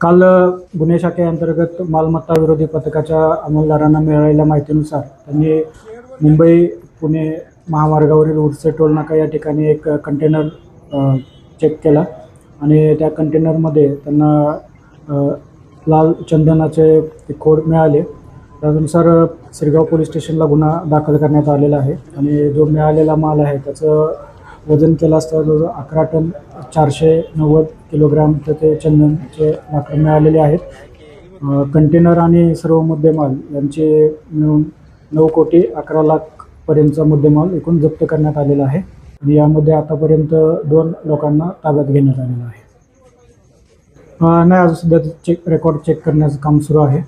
काल गुन्हे शाखेअंतर्गत मालमत्ता विरोधी पथकाच्या अंमलदारांना मिळालेल्या माहितीनुसार त्यांनी मुंबई पुणे महामार्गावरील उरसे टोल नाका या ठिकाणी एक कंटेनर चेक केला आणि त्या कंटेनरमध्ये त्यांना लाल चंदनाचे खोड मिळाले. त्यानुसार अ, सिरगाव पोलीस स्टेशनला गुन्हा दाखल करण्यात आलेला आहे आणि जो मिळालेला माल आहे त्याचं वजन केलं असता जवळजवळ अकरा टन चारशे नव्वद किलोग्राम ते चंदनचे लाकडं मिळालेले आहेत. कंटेनर आणि सर्व मुद्देमाल यांचे मिळून नऊ कोटी अकरा लाखपर्यंतचा मुद्देमाल एकूण जप्त करण्यात आलेला आहे. आणि यामध्ये आतापर्यंत दोन लोकांना ताब्यात घेण्यात आलेलं आहे. नाही आज सध्या चेक रेकॉर्ड चेक करण्याचं काम सुरू आहे.